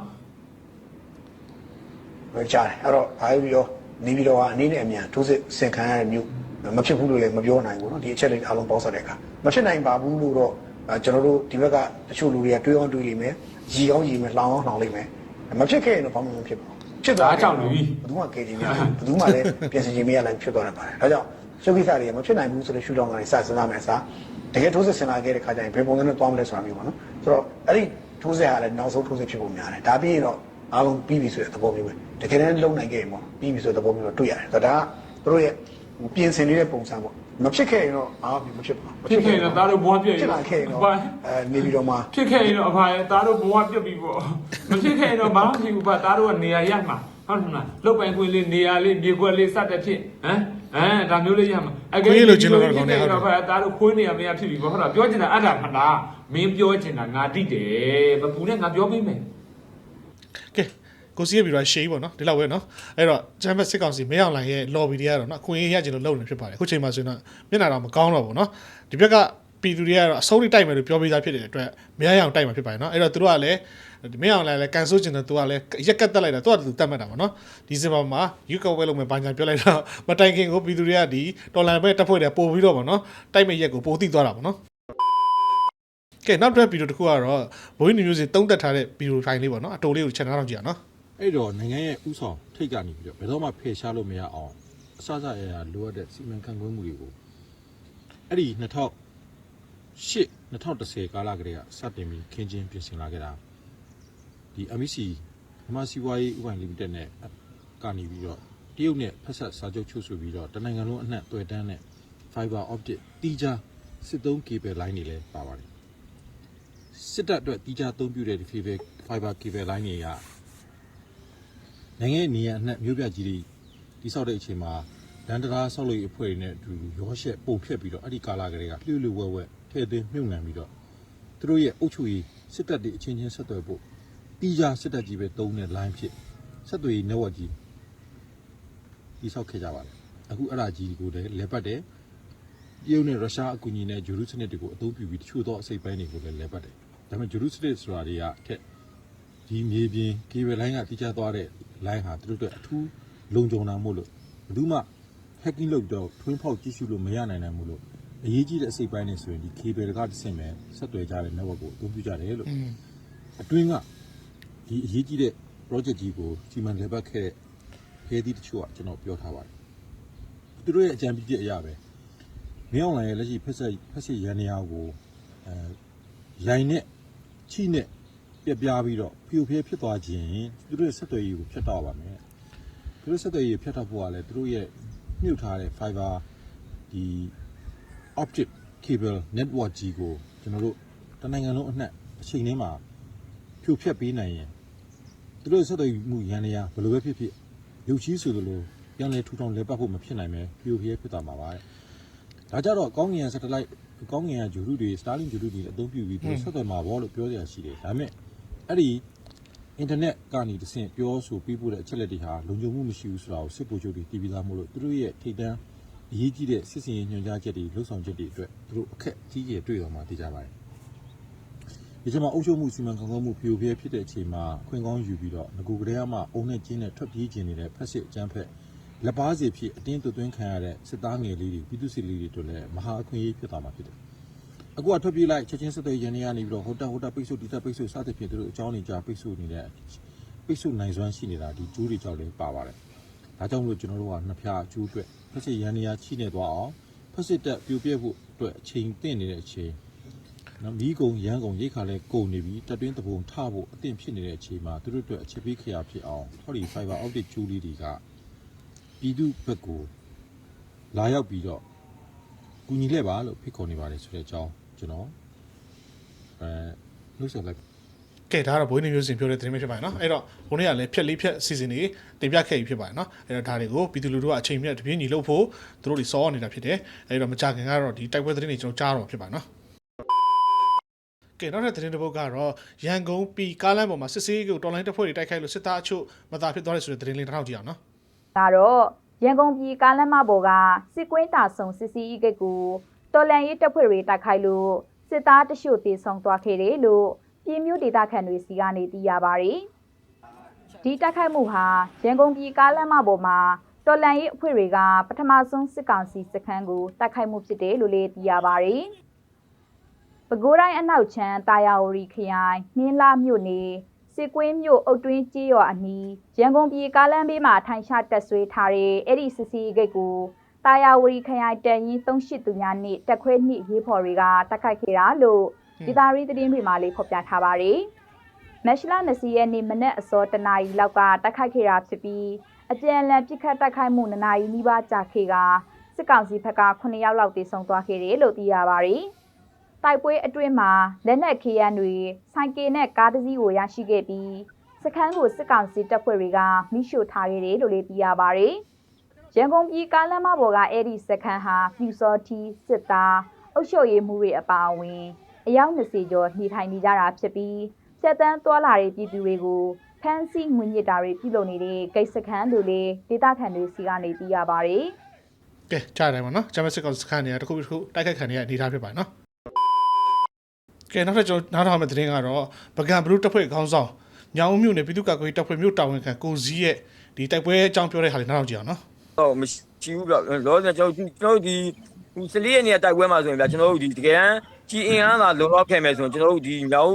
ပဲကြားတယ်အဲ့တော့ဘာပြီးတော့နေပြီးတော့အနေနဲ့အမြန်ထိုးစစ်စင်ခံရတဲ့မျိုးမဖြစ်ဘူးလို့လည်းမပြောနိုင်ဘူးเนาะဒီအချက်လေးအားလုံးပေါင်းစပ်တဲ့အခါမဖြစ်နိုင်ပါဘူးလို့တော့အဲ ကျွန်တော်တို့ဒီဘက်ကတချို့လူတွေကတွေးအောင်တွေးလိမ့်မယ်ရီအောင်ရီမယ်လှောင်အောင်လှောင်လိမ့်မယ်မဖြစ်ခဲ့ရင်တော့ဘာမှမဖြစ်ပါဘူးဖြစ်သွားဘယ်သူမှကယ်ခြင်းမရဘူးဘယ်သူမှလည်းပြင်ဆင်ခြင်းမရလည်းဖြစ်သွားတယ်ပါတယ်ဒါကြောင့်ရှုပ်ကိစ္စတွေမဖြစ်နိုင်ဘူးဆိုတဲ့ရှုထောင့်ကနေစစဉ်းစားမယ်အစားတကယ်ထိုးစစ်ဆင်လာခဲ့တဲ့ခါကျရင်ဘယ်ပုံစံနဲ့သွားမလဲဆိုတာမျိုးပေါ့နော်ဆိုတော့အဲ့ဒီထိုးစစ်ဟာလည်းနောက်ဆုံးထိုးစစ်ဖြစ်ဖို့များတယ်ဒါပြီးရင်တော့အားလုံးပြီးပြီဆိုတဲ့သဘောမျိုးပဲတကယ်တမ်းလုံနိုင်ခဲ့ရင်ပေါ့ပြီးပြီဆိုတဲ့သဘောမျိုးတော့တွေ့ရတယ်ဆိုတော့ဒါကသူတို့ရဲ့ပြင်ဆင်နေတဲ့ပုံစံပေါ့ မဖြစ်ခဲ့ရင်တော့အားမဖြစ်ပါဘူးဖြစ်ခဲ့ရင်တော့သားတို့ဘဝပြည့်ဖြစ်လာခဲ့ရင်တော့အဲနေပြီးတော့မှဖြစ်ခဲ့ရင်တော့အဖာရဲ့သားတို့ဘဝပြည့်ပြီပေါ့မဖြစ်ခဲ့ရင်တော့ဘာမှမရှိဘူးပါသားတို့ကနေရာရမှာဟုတ်တယ်မလားလုတ်ပိုင်ခွင့်လေးနေရာလေးမြေခွက်လေးစတဲ့ဖြစ်ဟမ်အဲဒါမျိုးလေးရမှာတော့ဖာသားတို့ခွေးနေရမရဖြစ်ပြီပေါ့ဟုတ်လားပြောချင်တာအဲ့ဒါမလားမင်းပြောချင်တာငါတိတယ်မပူနဲ့ငါပြောပေးမယ်ကဲ ကိုစီးရပြီးတော့ရှေးပေါ့နော်ဒီလောက်ပဲနော်အဲ့တော့ချမ်ပစစ်ကောင်စီမင်းအောင်လိုင်ရဲ့ lobby တွေကတော့နော်အခွင့်အရေးရချင်လို့လုပ်နေဖြစ်ပါတယ်အခုချိန်မှာဆိုရင်တော့မျက်နှာတော့မကောင်းတော့ဘူးနော်ဒီဘက်ကပြည်သူတွေကတော့အဆုံးထိတိုက်မယ်လို့ပြောပေးသားဖြစ်တဲ့အတွက်မရရအောင်တိုက်မှာဖြစ်ပါတယ်နော်အဲ့တော့သူတို့ကလည်းမင်းအောင်လိုင်လည်းကန်ဆိုးချင်တယ်သူကလည်းရက်ကတ်တက်လိုက်တာသူကသူတတ်မှတ်တာပေါ့နော်ဒီစင်ပါမှာယူကောက်ဝဲလုံးမယ်ဘာညာပြောလိုက်တော့မတိုင်ခင်ကိုပြည်သူတွေကဒီတော်လန်ဘက်တက်ဖွဲ့တယ်ပို့ပြီးတော့ပေါ့နော်တိုက်မဲ့ရက်ကိုပို့သိသွားတာပေါ့နော်ကဲနောက်တစ်ဗီဒီယိုတစ်ခုကတော့ဘိုးကြီးမျိုးစီတုံးတက်ထားတဲ့ဗီဒီယိုဖိုင်လေးပေါ့နော်အတိုလေးကို channel တော့ကြည့်အောင်နော် အဲ့တော့နိုင်ငံရဲ့ဥဆောင်ထိတ်ကနေပြီးတော့ဘယ်တော့မှဖယ်ရှားလို့မရအောင်အစစအရာလိုအပ်တဲ့စီမံခန့်ခွဲမှုတွေကိုအဲ့ဒီ2008 2010ကာလကလေးကစတင်ပြီးခင်းချင်းပြင်ဆင်လာခဲ့တာဒီ MEC မြန်မာစီးပွားရေးဥပဒေ limited နဲ့ကနေပြီးတော့တရုတ်နဲ့ဖက်ဆက်စာချုပ်ချုပ်ဆိုပြီးတော့တနိုင်ငံလုံးအနှံ့တွေ့တန်းတဲ့ fiber optic တီးခြားစစ်သုံး cable line တွေလည်းပါပါတယ်စစ်တပ်အတွက်တီးခြားအသုံးပြုတဲ့ဒီ fiber fiber cable line တွေက နိုင်ငံရဲ့နေရာအနှံ့မြို့ပြကြီးတွေတိဆောက်တဲ့အချိန်မှာလန်တရာဆောက်လို့ရအဖွဲ့တွေနဲ့အတူရောရှက်ပုံဖြတ်ပြီးတော့အဲ့ဒီကာလာကလေးကလှူလှူဝဲဝဲထဲသွင်းမြုပ်နှံပြီးတော့သူတို့ရဲ့အုပ်ချုပ်ရေးစစ်တပ်တွေအချင်းချင်းဆက်သွယ်ဖို့တီးခြားစစ်တပ်ကြီးပဲတုံးတဲ့ line ဖြစ်ဆက်သွယ်ရေး network ကြီးတိဆောက်ခဲ့ကြပါတယ်အခုအဲ့ဒါကြီးကိုလည်းလဲပတ်တယ်တရုတ်နဲ့ရုရှားအကူအညီနဲ့ဂျေရုစနစ်တွေကိုအသုံးပြုပြီးတချို့သောအစိပ်ပိုင်းတွေကိုလည်းလဲပတ်တယ်ဒါပေမဲ့ဂျေရုစနစ်ဆိုတာတွေကထက် ဒီမြေပြင်ကေဘယ်လိုင်းကတိကျသွားတဲ့ line ဟာသူတို့အတွက်အထူးလုံခြုံတာမို့လို့ဘယ်သူမှ hacking လုပ်တော့ထွင်းဖောက်ကြည့်ရှုလို့မရနိုင်နိုင်မို့လို့အရေးကြီးတဲ့အစိပ်ပိုင်းနေဆိုရင်ဒီ cable ကတစ်ဆင့်ပဲဆက်သွယ်ကြတဲ့ network ကိုအသုံးပြုကြတယ်လို့အတွင်းကဒီအရေးကြီးတဲ့ project ကြီးကိုစီမံလည်ပတ်ခဲ့တဲ့ဖဲသီးတချို့ကကျွန်တော်ပြောထားပါတယ်သူတို့ရဲ့အကြံပြုချက်အရပဲမင်းအောင်လိုင်ရဲ့လက်ရှိဖက်ဆက်ဖက်ဆက်ရန်နေရာကိုအဲရိုင်နဲ့ချိနဲ့ ပြက်ပြားပြီးတော့ဖျို့ဖျဲဖြစ်သွားခြင်းသူတို့ရဲ့ဆက်သွယ်ရေးကိုဖြတ်တောက်ပါမယ်သူတို့ဆက်သွယ်ရေးဖြတ်တောက်ဖို့ကလည်းသူတို့ရဲ့မြုပ်ထားတဲ့ fiber ဒီ optic cable network ကြီးကိုကျွန်တော်တို့တနိုင်ငံလုံးအနှံ့အချိန်လေးမှာဖြို့ဖျက်ပေးနိုင်ရင်သူတို့ဆက်သွယ်မှုရန်နေရဘယ်လိုပဲဖြစ်ဖြစ်ရုပ်ချီးဆိုလိုပြန်လဲထူထောင်လဲပတ်ဖို့မဖြစ်နိုင်ပဲဖျို့ဖျဲဖြစ်သွားမှာပါတဲ့ဒါကြတော့ကောင်းကင် satellite ကောင်းကင်ဂျူရုတွေ Starlink ဂျူရုတွေလည်းအသုံးပြုပြီးသူတို့ဆက်သွယ်မှာဘောလို့ပြောကြရရှိတယ်ဒါပေမဲ့ အဲ့ဒီအင်တာနက်ကနေတဆင့်ပြောဆိုပြီးပို့တဲ့အချက်လက်တွေဟာလုံခြုံမှုမရှိဘူးဆိုတာကိုစစ်ဗိုလ်ချုပ်တွေသိပြီးသားမို့လို့သူတို့ရဲ့ထိတ်တန်းအရေးကြီးတဲ့စစ်စင်ရေးညွှန်ကြားချက်တွေလှုပ်ဆောင်ချက်တွေအတွက်သူတို့အခက်အကြီးကြီးတွေ့တော်မှာသိကြပါတယ်။ဒီချိန်မှာအုပ်ချုပ်မှုစီမံခန့်ခွဲမှုဖြိုဖျဲဖြစ်တဲ့အချိန်မှာခွင့်ကောင်းယူပြီးတော့ငကူကလေးကမှအုံနဲ့ကျင်းနဲ့ထွက်ပြေးခြင်းနေတဲ့ဖက်စစ်အကြမ်းဖက်လက်ပါစီဖြစ်အတင်းသွသွင်းခံရတဲ့စစ်သားငယ်လေးတွေပြည်သူစစ်လေးတွေတို့လည်းမဟာအခွင့်အရေးဖြစ်သွားမှာဖြစ်တယ်။ အခုကထွက်ပြေးလိုက်ချက်ချင်းစက်တဲ့ရန်နေရနေပြီးတော့ဟိုတက်ဟိုတက်ပိတ်ဆို့ဒီတက်ပိတ်ဆို့စသဖြင့်သူတို့အကြောင်းနေကြပိတ်ဆို့နေတဲ့ပိတ်ဆို့နိုင်စွမ်းရှိနေတာဒီကျိုးတွေကြောင့်လည်းပါပါတယ်ဒါကြောင့်မလို့ကျွန်တော်တို့ကနှစ်ဖြာအကျိုးအတွက်ဖက်စစ်ရန်နေရချိနေသွားအောင်ဖက်စစ်တက်ပြိုပြက်ဖို့အတွက်အချိန်တင့်နေတဲ့အချိန်နော်မီးကုံရန်ကုံရိတ်ခါလဲကုန်နေပြီတက်တွင်းတပုံထဖို့အသင့်ဖြစ်နေတဲ့အချိန်မှာသူတို့အတွက်အချက်ပေးခရာဖြစ်အောင်ဟောဒီ fiber optic ကျိုးလေးတွေကပြည်သူဘက်ကိုလာရောက်ပြီးတော့ကူညီလက်ပါလို့ဖိတ်ခေါ်နေပါတယ်ဆိုတဲ့အကြောင်း ကျွန်တော်အဲနှုတ်ဆက်လိုက်ကဲဒါကတော့ဘွေးနေမျိုးစင်ပြောတဲ့သတင်းပဲဖြစ်ပါတယ်နော်အဲ့တော့ဘုန်းကြီးကလည်းဖြက်လေးဖြက်စီစဉ်နေတင်ပြခဲ့ပြီးဖြစ်ပါတယ်နော်အဲ့တော့ဒါတွေကိုပြည်သူလူထုကအချိန်မြတ်တပြင်းညီလို့ဖို့သူတို့တွေစောနေတာဖြစ်တယ်အဲ့တော့မကြခင်ကတော့ဒီတိုက်ပွဲသတင်းတွေကျွန်တော်ကြားတော့ဖြစ်ပါတယ်နော်ကဲနောက်ထပ်သတင်းတစ်ပုဒ်ကတော့ရန်ကုန်ပြည်ကားလမ်းပေါ်မှာစစ်စေးကိုတော်လိုင်းတပ်ဖွဲ့တွေတိုက်ခိုက်လို့စစ်သားအချို့မသာဖြစ်သွားတယ်ဆိုတဲ့သတင်းလေးတစ်ထောက်ကြည့်အောင်နော်ကတော့ရန်ကုန်ပြည်ကားလမ်းမပေါ်ကစစ်ကွင်းတာဆုံစစ်စီးဂိတ်ကို တော်လန်ရေးတပ်ဖွဲ့တွေတိုက်ခိုက်လို့စစ်သားတချို့တေဆုံးသွားခဲ့တယ်လို့ပြည်မျိုးဒေသခံတွေစီကနေသိရပါတယ်။ဒီတိုက်ခိုက်မှုဟာရန်ကုန်ပြည်ကားလမ်းမပေါ်မှာတော်လန်ရေးအဖွဲ့တွေကပထမဆုံးစစ်ကောင်စီစခန်းကိုတိုက်ခိုက်မှုဖြစ်တယ်လို့လည်းသိရပါတယ်။ပဲခူးတိုင်းအနောက်ချမ်းတာယာဝတီခရိုင်မင်းလာမြို့နယ်စစ်ကွင်းမြို့အုတ်တွင်းကြီးရွာအနီးရန်ကုန်ပြည်ကားလမ်းဘေးမှာထိုင်ချတက်ဆွေးထားတဲ့အဲ့ဒီစစ်စီးဂိတ်ကို တာယာဝတီခရိုင်တန်ရင်38သူများနှင့်တက်ခွဲနှင့်ရေးဖော်တွေကတိုက်ခိုက်ခဲ့တာလို့ဒေသရီသတင်းတွေမှာလေးဖော်ပြထားပါတယ်။မက်ရှလာ20ရက်နေ့မနက်အစောတနာရီလောက်ကတိုက်ခိုက်ခဲ့တာဖြစ်ပြီးအကြံအလန်ပြစ်ခတ်တိုက်ခိုက်မှု2နာရီနီးပါးကြာခဲ့ကစစ်ကောင်စီဘက်က9ယောက်လောက်တေဆုံးသွားခဲ့တယ်လို့သိရပါတယ်။တိုက်ပွဲအတွင်းမှာလက်နက်ခေရန်တွေဆိုင်ကယ်နဲ့ကားတစ်စီးကိုရရှိခဲ့ပြီးစခန်းကိုစစ်ကောင်စီတပ်ဖွဲ့တွေကမိရှို့ထားခဲ့တယ်လို့လည်းသိရပါတယ်။ ရန်ကုန်ပြည်ကားလမ်းမပေါ်ကအဲ့ဒီစခန်းဟာပြူစောတီစစ်သားအုပ်ချုပ်ရေးမှုတွေအပါအဝင်အယောက်20ကျော်နေထိုင်နေကြတာဖြစ်ပြီးဆက်တန်းသွားလာတဲ့ပြည်သူတွေကိုဖမ်းဆီးငွေညစ်တာတွေပြုလုပ်နေတဲ့ဂိတ်စခန်းတို့လည်းဒေသခံတွေစီကနေသိရပါတယ်။ကဲကြားတယ်ပါနော်ဂျမစစ်ကောင်စခန်းတွေကတစ်ခုတစ်ခုတိုက်ခိုက်ခံရတဲ့အနေအထားဖြစ်ပါတယ်နော်ကဲနောက်ထပ်ကျွန်တော်နောက်ထပ်မယ့်သတင်းကတော့ပကံဘလူးတပ်ဖွဲ့ခေါင်းဆောင်ညောင်ဦးမြို့နယ်ပြည်သူ့ကာကွယ်ရေးတပ်ဖွဲ့မြို့တာဝန်ခံကိုစည်းရဲ့ဒီတိုက်ပွဲအကြောင်းပြောတဲ့ဟာလေးနောက်တော့ကြည့်အောင်နော် တော့မရှိဘူးဗျလောဆယ်ကျွန်တော်ကျွန်တော်ဒီဟိုစလေးရနေတိုက်ပွဲမှာဆိုရင်ဗျကျွန်တော်တို့ဒီတကယ်တမ်းကြီးအင်အားသာလုံလောက်ခဲ့မယ်ဆိုရင်ကျွန်တော်တို့ဒီမြောက်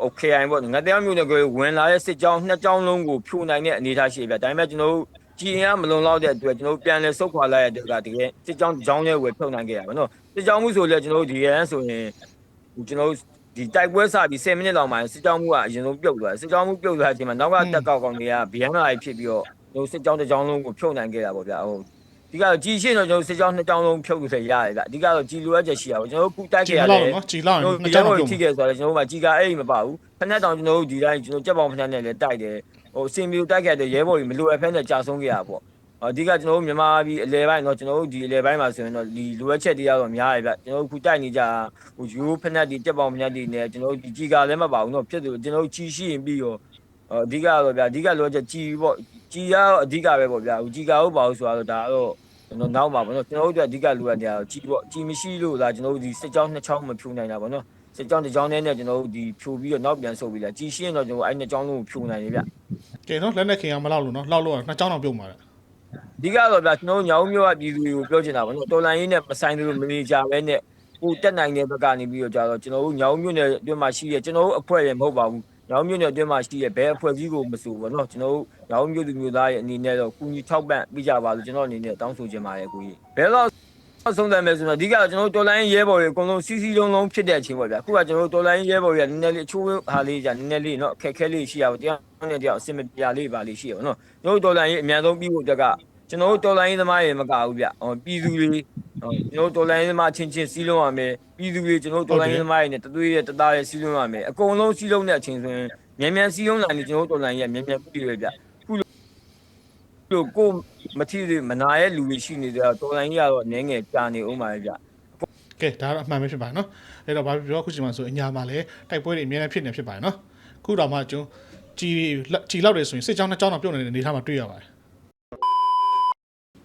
โอเคအိုင်ပေါ့ငါတရားမျိုးနဲ့ကိုဝင်လာတဲ့စစ်ကြောင်းနှစ်ကြောင်းလုံးကိုဖြိုနိုင်တဲ့အနေအထားရှိဗျဒါပေမဲ့ကျွန်တော်တို့ကြီးအင်အားမလုံလောက်တဲ့အတွက်ကျွန်တော်တို့ပြန်လဲဆုတ်ခွာလိုက်ရတဲ့ကတကယ်စစ်ကြောင်းတစ်ကြောင်းလေးဝယ်ဖြုတ်နိုင်ခဲ့ရပါတော့စစ်ကြောင်းမှုဆိုလဲကျွန်တော်တို့ဒီရန်ဆိုရင်ဟိုကျွန်တော်တို့ဒီတိုက်ပွဲစပြီး10မိနစ်လောက်မှစစ်ကြောင်းမှုကအရင်ဆုံးပြုတ်သွားတယ်စစ်ကြောင်းမှုပြုတ်သွားတဲ့အချိန်မှာနောက်ကတက်ကောက်ကောင်တွေကဗျမ်းလာဖြစ်ပြီးတော့ ကျွန်တော်စစ်ကြောင်းတစ်ကြောင်းလုံးကိုဖြုတ်နိုင်ခဲ့တာပေါ့ဗျာဟိုဒီကတော့ကြီးရှင်းတော့ကျွန်တော်စစ်ကြောင်းနှစ်ကြောင်းလုံးဖြုတ်လို့လည်းရတယ်ဗျအဓိကတော့ကြီးလိုအပ်ချက်ရှိရပါဘူးကျွန်တော်တို့ခုတိုက်ကြည်ခဲ့ရလောက်တယ်နော်ကြည်လောက်ကျွန်နှစ်တော်ကြောတို့င်းဒီတော့ကြောပြုံးင်းထိခဲ့ဆိုတော့ကျွန်တော်တို့ကကြီးကအဲ့မပါဘူးဖက်နဲ့တောင်ကျွန်တော်တို့ဒီတိုင်းကျွန်တော်ကြက်ပေါင်ဖက်နဲ့လည်းတိုက်တယ်ဟိုစင်မီကိုတိုက်ခဲ့တဲ့ရဲဘော်ကြီးမလိုအပ်ဖက်နဲ့ကြာဆုံးခဲ့ရပေါ့အဓိကကျွန်တော်တို့မြန်မာပြည်အလဲပိုင်းတော့ကျွန်တော်တို့ဒီအလဲပိုင်းမှာဆိုရင်တော့ဒီလိုအပ်ချက်တွေကတော့များတယ်ဗျကျွန်တော်တို့ခုတိုက်နေကြဟိုယူဖက်နဲ့ဒီကြက်ပေါင်ဖက်နဲ့ဒီနဲ့ကျွန်တော်တို့ဒီကြီးကလည်းမပါဘူးတော့ဖြစ်တယ်ကျွန်တော်တို့ကြီးရှိရင်ပြီးရော အဓိကတော့ဗျအဓိကလိုအပ်ချက်ကြီးပေါ့ကြီးရအဓိကပဲပေါ့ဗျဟိုကြီးကဟုတ်ပါဘူးဆိုတော့ဒါတော့ကျွန်တော်နောက်ပါဗောနော်ကျွန်တော်တို့အတွက်အဓိကလိုအပ်နေတာကြီးပေါ့ကြီးမရှိလို့လားကျွန်တော်တို့ဒီစစ်ကြောင်းနှစ်ချောင်းမဖြူနိုင်တာဗောနော်စစ်ကြောင်းတစ်ကြောင်းနဲ့နဲ့ကျွန်တော်တို့ဒီဖြူပြီးတော့နောက်ပြန်ဆုပ်ပြီးလာကြီးရှင်းတော့ကျွန်တော်အဲ့နှစ်ကြောင်းလုံးကိုဖြူနိုင်တယ်ဗျကဲနော်လက်နဲ့ခင်အောင်မလောက်လို့နော်လောက်လို့နှစ်ကြောင်းတော့ပြုံးပါတယ်အဓိကတော့ဗျကျွန်တော်တို့ညောင်မျိုးကပြည်သူတွေကိုပြောချင်တာဗောနော်တော်လန်ရေးနဲ့မဆိုင်သလိုမနေကြပဲနဲ့ကိုတက်နိုင်တဲ့ဘက်ကနေပြီးတော့ကြတော့ကျွန်တော်တို့ညောင်မျိုးနဲ့အတွင်းမှာရှိရကျွန်တော်တို့အဖွဲ့ရမဟုတ်ပါဘူး ညောင်မျိုးနဲ့အတွင်းမှာရှိရဘယ်အဖွဲ့အစည်းကိုမဆိုဗောနော်ကျွန်တော်တို့ညောင်မျိုးသူမျိုးသားရဲ့အနေနဲ့တော့ကူညီထောက်ပံ့ပေးကြပါလို့ကျွန်တော်အနေနဲ့တောင်းဆိုချင်ပါတယ်ကိုကြီးဘယ်တော့ အဆုံးသတ်မယ်ဆိုတော့အဓိကကျွန်တော်တို့တော်လိုင်းရဲဘော်တွေအကုန်လုံးစီစီလုံးလုံးဖြစ်တဲ့အချိန်ပေါ့ဗျာအခုကကျွန်တော်တို့တော်လိုင်းရဲဘော်တွေကနည်းနည်းလေးအချိုးဟာလေးじゃနည်းနည်းလေးเนาะအခက်ခဲလေးရှိရပါတရားနဲ့တရားအဆင်မပြေလေးပါလေးရှိရပါเนาะကျွန်တော်တို့တော်လိုင်းရေးအများဆုံးပြီးဖို့တက်က ကျွန်တော်တို့တော်လိုင်းရေးသမားတွေမကဘူးဗျဟောပြည်သူတွေဟောကျွန်တော်တို့တော်လိုင်းရေးသမားချင်းချင်းစီးလုံးရမယ်ပြည်သူတွေကျွန်တော်တို့တော်လိုင်းရေးသမားတွေနဲ့တသွေးရဲ့တသားရဲ့စီးလုံးရမယ်အကုန်လုံးစီးလုံးတဲ့အချိန်ဆိုရင်မြန်မြန်စီးလုံးလာနေကျွန်တော်တို့တော်လိုင်းရေးမြန်မြန်ပြီးရဗျခုလိုကိုမထီတွေမနာရဲ့လူတွေရှိနေကြတော့တော်လိုင်းကြီးကတော့နည်းငယ်ကြာနေဦးမှာပဲဗျကဲဒါတော့အမှန်ပဲဖြစ်ပါတယ်နော်အဲ့တော့ဘာဖြစ်ပြောခုချိန်မှာဆိုအညာမှာလည်းတိုက်ပွဲတွေအများနဲ့ဖြစ်နေဖြစ်ပါတယ်နော်ခုတော့မှကျွန်ကြည်ကြည်လောက်တယ်ဆိုရင်စစ်ကြောင်းနှစ်ကြောင်းတော့ပြုံးနေတဲ့အနေအထားမှာတွေ့ရပါတယ်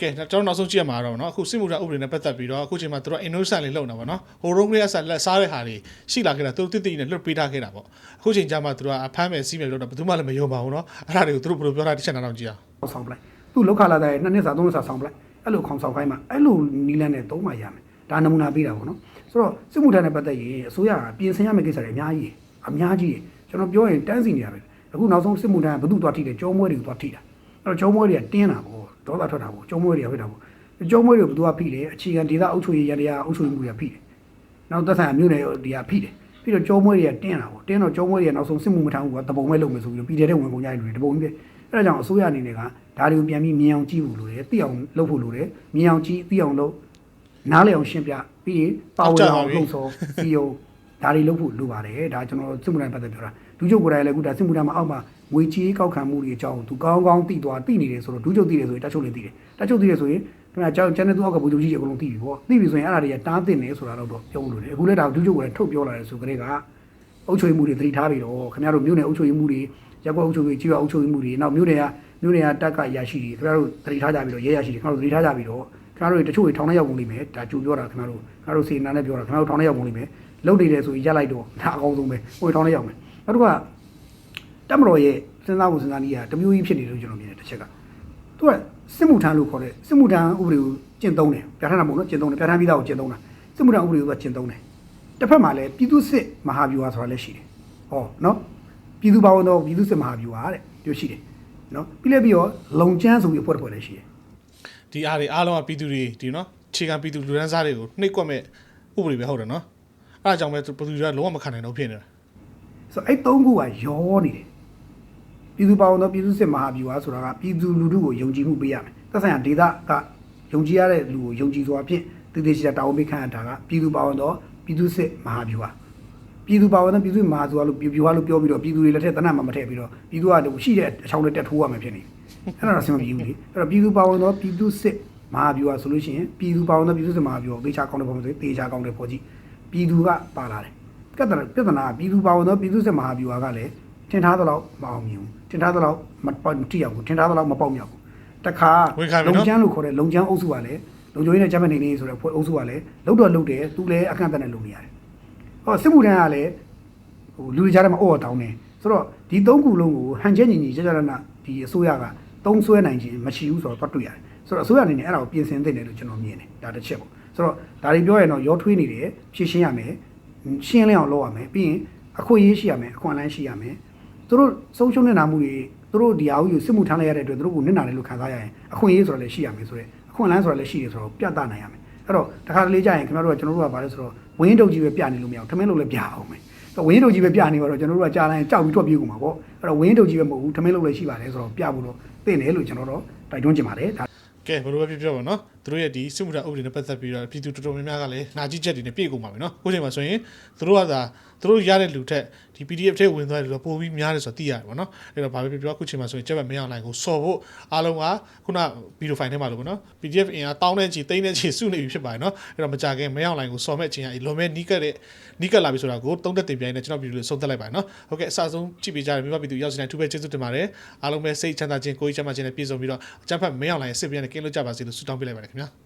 ကဲကျွန်တော်နောက်ဆုံးကြည့်ရမှာတော့နော်အခုစစ်မှုထမ်းဥပဒေနဲ့ပတ်သက်ပြီးတော့အခုချိန်မှာသူတို့ innocent လေးလုပ်နေတာပေါ့နော်ဟိုရုံးကလေးကဆက်လက်စားတဲ့ဟာတွေရှိလာခဲ့တာသူတို့တိတိနဲ့လွတ်ပေးထားခဲ့တာပေါ့အခုချိန်ကျမှသူတို့ကအဖမ်းမယ်စီးမယ်လို့တော့ဘယ်သူမှလည်းမယုံပါဘူးနော်အဲ့ဒါတွေကိုသူတို့ဘယ်လိုပြောတာတစ်ချက်နောက်တော့ကြည့်အောင်ဆောင်ပလိုက်သူ့လောက်ခလာတဲ့နှစ်နှစ်စာသုံးနှစ်စာဆောင်ပလိုက်အဲ့လိုခေါင်ဆောင်ခိုင်းမှအဲ့လိုနီးလန်းနဲ့သုံးမှရမယ်ဒါနမူနာပေးတာပေါ့နော်ဆိုတော့စစ်မှုထမ်းနဲ့ပတ်သက်ရင်အစိုးရကပြင်ဆင်ရမယ့်ကိစ္စတွေအများကြီးအများကြီးကျွန်တော်ပြောရင်တန်းစီနေရပဲအခုနောက်ဆုံးစစ်မှုထမ်းကဘယ်သူသွားထိတယ်ကြောမွဲတွေကိုသွားထိတာအဲ့တော့ကြောမွဲတွေကတင်းတာပေါ့ ဒေါသထွက်တာပေါ့ကြောမွဲတွေကဖြစ်တာပေါ့ကြောမွဲတွေကိုဘယ်သူကဖိတယ်အခြေခံဒေသအုပ်ချုပ်ရေးရတရားအုပ်ချုပ်ရေးမှုတွေကဖိတယ်နောက်သက်ဆိုင်ရာမြို့နယ်ဒီကဖိတယ်ပြီးတော့ကြောမွဲတွေကတင်းတာပေါ့တင်းတော့ကြောမွဲတွေကနောက်ဆုံးစစ်မှုမထမ်းဘူးကတပုံမဲ့လုပ်မယ်ဆိုပြီးတော့ပြည်တဲ့ဝင်ကုန်ကြရလူတွေတပုံကြီးပဲအဲ့ဒါကြောင့်အစိုးရအနေနဲ့ကဒါတွေကိုပြန်ပြီးမြင်အောင်ကြည့်ဖို့လိုတယ်သိအောင်လုပ်ဖို့လိုတယ်မြင်အောင်ကြည့်သိအောင်လုပ်နားလည်အောင်ရှင်းပြပြီးရင်ပါဝင်အောင်လှုပ်ဆော်စီယုံဒါတွေလုပ်ဖို့လိုပါတယ်ဒါကျွန်တော်စစ်မှုထမ်းပတ်သက်ပြောတာဒုချုပ်ကိုယ်တိုင်လည်းအခုဒါစစ်မှုထမ်းမှာအောက်မှာ ငွေချေးကောက်ခံမှုတွေအကြောင်းသူကောင်းကောင်းသိသွားသိနေတယ်ဆိုတော့ဒုချုပ်သိတယ်ဆိုရင်တက်ချုပ်လည်းသိတယ်တက်ချုပ်သိတယ်ဆိုရင်ခင်ဗျာကျောင်းကျန်တဲ့သူအောက်ကဘုံချုပ်ကြီးတွေအကုန်လုံးသိပြီပေါ့သိပြီဆိုရင်အဲ့ဒါတွေကတားသိနေဆိုတာတော့ပြောလို့တယ်အခုလည်းဒါဒုချုပ်ကိုယ်တိုင်ထုတ်ပြောလာတယ်ဆိုကြတဲ့ကအုပ်ချုပ်ရေးမှုတွေသတိထားပြီးတော့ခင်ဗျားတို့မြို့နယ်အုပ်ချုပ်ရေးမှုတွေရပ်ကွက်အုပ်ချုပ်ရေးကြီးရွာအုပ်ချုပ်ရေးမှုတွေနောက်မြို့နယ်ကမြို့နယ်ကတက်ကရရှိတွေခင်ဗျားတို့သတိထားကြပြီးတော့ရဲရရှိတွေခင်ဗျားတို့သတိထားကြပြီးတော့ခင်ဗျားတို့တချို့တွေထောင်ထဲရောက်ကုန်လိမ့်မယ်ဒါကြိုပြောတာခင်ဗျားတို့ခင်ဗျားတို့စေနာနဲ့ပြောတာခင်ဗျားတို့ထောင်ထဲရောက်ကုန်လိမ့်မယ်လုံနေတယ်ဆိုရင်ရက်လိုက်တော့ဒါအကောင်းဆုံးပဲဟိုထောင်ထဲရောက်မယ်နောက်တစ်ခါ တက်မတော်ရဲ့စဉ်းစားဖို့စဉ်းစားနည်းကတမျိုးကြီးဖြစ်နေလို့ကျွန်တော်မြင်တယ်တစ်ချက်ကသူကစစ်မှုထမ်းလို့ခေါ်တဲ့စစ်မှုထမ်းဥပဒေကိုကျင့်သုံးတယ်ပြဋ္ဌာန်းတာမဟုတ်နော်ကျင့်သုံးတယ်ပြဋ္ဌာန်းပြီးသားကိုကျင့်သုံးတာစစ်မှုထမ်းဥပဒေကိုကကျင့်သုံးတယ်တစ်ဖက်မှာလည်းပြည်သူစစ်မဟာဗျူဟာဆိုတာလည်းရှိတယ်ဟောနော်ပြည်သူပါဝင်တော့ပြည်သူစစ်မဟာဗျူဟာတဲ့ဒီလိုရှိတယ်နော်ပြီးလည်းပြီးတော့လုံချမ်းဆိုပြီးအဖွဲ့တစ်ဖွဲ့လည်းရှိတယ်ဒီအားတွေအားလုံးကပြည်သူတွေဒီနော်ခြေခံပြည်သူလူဒန်းစားတွေကိုနှိပ်ကွက်မဲ့ဥပဒေပဲဟုတ်တယ်နော်အဲ့ဒါကြောင့်ပဲပြည်သူတွေကလုံးဝမခံနိုင်တော့ဖြစ်နေတာဆိုတော့အဲ့သုံးခုကရောနေတယ် ပြည်သူပါဝင်တော့ပြည်သူစစ်မဟာဗျူဟာဆိုတာကပြည်သူလူထုကိုယုံကြည်မှုပေးရမယ်သက်ဆိုင်ရာဒေသကယုံကြည်ရတဲ့လူကိုယုံကြည်စွာဖြင့်တည်တည်ရှိတာတာဝန်ပေးခံရတာကပြည်သူပါဝင်တော့ပြည်သူစစ်မဟာဗျူဟာပြည်သူပါဝင်တော့ပြည်သူမဟာဗျူဟာလို့ဗျူဟာလို့ပြောပြီးတော့ပြည်သူတွေလက်ထက်တနတ်မှမထည့်ပြီးတော့ပြည်သူကရှိတဲ့အချောင်းနဲ့တက်ထိုးရမယ်ဖြစ်နေအဲ့ဒါတော့ဆင်မပြေဘူးလေအဲ့တော့ပြည်သူပါဝင်တော့ပြည်သူစစ်မဟာဗျူဟာဆိုလို့ရှိရင်ပြည်သူပါဝင်တော့ပြည်သူစစ်မဟာဗျူဟာသေချာကောင်းတဲ့ပုံစံသေချာကောင်းတဲ့ပေါ်ကြည့်ပြည်သူကပါလာတယ်ကတ္တပြဿနာကပြည်သူပါဝင်သောပြည်သူစစ်မဟာဗျူဟာကလည်းထင်ထားသလောက်မအောင်မြင်ဘူး ထင်ထားသလောက်မပေါ့မတိရောက်ဘူးထင်ထားသလောက်မပေါက်မြောက်ဘူးတခါဝန်ခံပြီနော်လုံချမ်းလို့ခေါ်တဲ့လုံချမ်းအုပ်စုကလည်းလုံချိုးရင်းနဲ့ဂျမန်နေနေဆိုတဲ့ဖွဲ့အုပ်စုကလည်းလုံတော့လုံတယ်သူလည်းအခန့်တက်နဲ့လုံနေရတယ်ဟောစစ်မှုထမ်းကလည်းဟိုလူတွေကြားထဲမှာအော်တောင်းနေဆိုတော့ဒီသုံးခုလုံးကိုဟန်ချက်ညီညီကြကြရနာဒီအစိုးရကသုံးဆွဲနိုင်ခြင်းမရှိဘူးဆိုတော့တွတ်တွေ့ရတယ်ဆိုတော့အစိုးရအနေနဲ့အဲ့ဒါကိုပြင်ဆင်သင့်တယ်လို့ကျွန်တော်မြင်တယ်ဒါတစ်ချက်ပေါ့ဆိုတော့ဒါတွေပြောရင်တော့ရောထွေးနေတယ်ဖြည့်ရှင်းရမယ်ရှင်းလင်းအောင်လုပ်ရမယ်ပြီးရင်အခွင့်အရေးရှိရမယ်အခွင့်အလမ်းရှိရမယ် သူတို့ဆုံးရှုံးနေတာမှုတွေသူတို့ဒီအားကြီးကိုစစ်မှုထမ်းလိုက်ရတဲ့အတွက်သူတို့ကနစ်နာတယ်လို့ခံစားရရင်အခွင့်အရေးဆိုတာလည်းရှိရမယ်ဆိုတော့အခွင့်အလမ်းဆိုတာလည်းရှိတယ်ဆိုတော့ပြသနိုင်ရမယ်အဲ့တော့တခါတလေကြာရင်ခင်ဗျားတို့ကကျွန်တော်တို့ကဘာလဲဆိုတော့ဝင်းတုပ်ကြီးပဲပြနေလို့မရဘူးထမင်းလို့လည်းပြအောင်မယ်ဝင်းတုပ်ကြီးပဲပြနေတော့ကျွန်တော်တို့ကကြာလိုက်ကြောက်ပြီးထွက်ပြေးကုန်မှာပေါ့အဲ့တော့ဝင်းတုပ်ကြီးပဲမဟုတ်ဘူးထမင်းလို့လည်းရှိပါတယ်ဆိုတော့ပြဖို့တော့သိတယ်လို့ကျွန်တော်တို့တိုက်တွန်းချင်ပါတယ်ဒါကဲဘယ်လိုပဲဖြစ်ဖြစ်ပါနော် သူတို့ရဲ့ဒီစစ်မှုထမ်းဥပဒေနဲ့ပတ်သက်ပြီးတော့ပြည်သူတော်တော်များများကလည်းနာကြည့်ချက်တွေနဲ့ပြည့်ကုန်ပါပြီနော်အခုချိန်မှာဆိုရင်သူတို့ကသာသူတို့ရတဲ့လူထက်ဒီ PDF ထဲဝင်သွားတယ်လို့ပိုပြီးများတယ်ဆိုတော့သိရတယ်ပေါ့နော်အဲ့တော့ဘာပဲဖြစ်ဖြစ်အခုချိန်မှာဆိုရင်ချက်ပဲမရအောင်လိုက်ကိုစော်ဖို့အားလုံးကခုနဗီဒီယိုဖိုင်ထဲမှာလို့ပေါ့နော် PDF အင်အားတောင်းတဲ့ချီတိန်းတဲ့ချီစုနေပြီဖြစ်ပါတယ်နော်အဲ့တော့မကြခင်မရအောင်လိုက်ကိုစော်မဲ့အချိန်ကလွန်မဲ့နီးကပ်တဲ့နီးကပ်လာပြီဆိုတာကိုသုံးသက်တင်ပြနေကျွန်တော်ဗီဒီယိုလေးဆုံးသက်လိုက်ပါတယ်နော်ဟုတ်ကဲ့အစဆုံးကြည့်ပေးကြတယ်မိဘပြည်သူရောက်စီတိုင်းထူးပဲကျေးဇူးတင်ပါတယ်အားလုံးပဲစိတ်ချမ်းသာခြင်းကိုယ်ကြီးချမ်းသာခြင်းနဲ့ပြည့်စုံပြီးတော့အကြမ်းဖက်မရအောင်လိုက်စစ်ပြန်နဲ့ကင်းလို့ကြပါစေလို့ဆုတောင်းပေးလိုက်ပါတယ်ခင်ဗျာ